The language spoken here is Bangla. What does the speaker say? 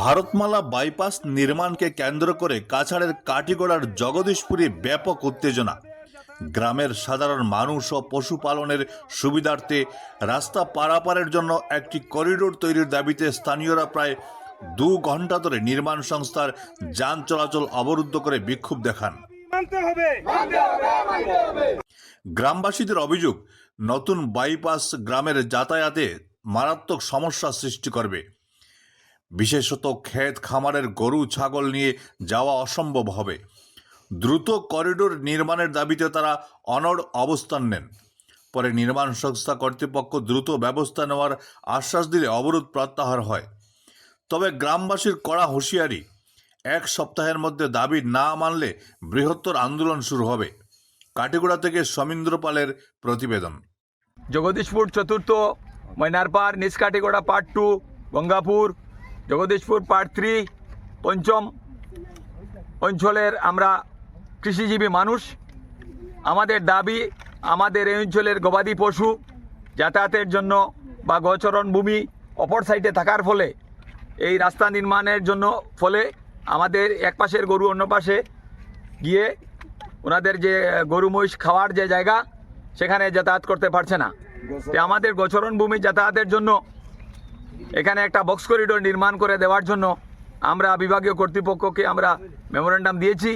ভারতমালা বাইপাস নির্মাণকে কেন্দ্র করে কাছাড়ের কাটিগড়ার জগদীশপুরে ব্যাপক উত্তেজনা। গ্রামের সাধারণ মানুষ ও পশুপালনের সুবিধার্থে রাস্তা পারাপারের জন্য একটি করিডোর তৈরির দাবিতে স্থানীয়রা প্রায় দু ঘণ্টা ধরে নির্মাণ সংস্থার যান চলাচল অবরুদ্ধ করে বিক্ষোভ দেখান। গ্রামবাসীদের অভিযোগ নতুন বাইপাস গ্রামের যাতায়াতে মারাত্মক সমস্যা সৃষ্টি করবে। বিশেষত ক্ষেত খামারের গরু, ছাগল নিয়ে যাওয়া অসম্ভব হবে। দ্রুত করিডোর নির্মাণের দাবিতে তারা অনড় অবস্থান নেন। পরে নির্মাণ সংস্থা কর্তৃপক্ষ দ্রুত ব্যবস্থা নেওয়ার আশ্বাস দিলে অবরোধ প্রত্যাহার হয়। তবে গ্রামবাসীর কড়া হুঁশিয়ারি, এক সপ্তাহের মধ্যে দাবি না মানলে বৃহত্তর আন্দোলন শুরু হবে। কাটিগুড়া থেকে সমীন্দ্র পালের প্রতিবেদন। জগদীশপুর চতুর্থ Moynarpar Nishkatigora part two, Gangapur Jagadishpur part three পঞ্চম। অঞ্চলের আমরা কৃষিজীবী মানুষ। আমাদের দাবি আমাদের এই অঞ্চলের গবাদি পশু যাতায়াতের জন্য বা গোচরণ ভূমি অপর সাইডে থাকার ফলে এই রাস্তা নির্মাণের জন্য ফলে আমাদের এক পাশের গরু অন্য পাশে গিয়ে ওনাদের যে গরু মহিষ খাওয়ার যে জায়গা সেখানে যাতায়াত করতে পারছে না। আমাদের গোচরণ ভূমি যাতায়াতের জন্য এখানে একটা বক্স করিডোর নির্মাণ করে দেওয়ার জন্য আমরা বিভাগীয় কর্তৃপক্ষকে আমরা মেমোরেন্ডাম দিয়েছি।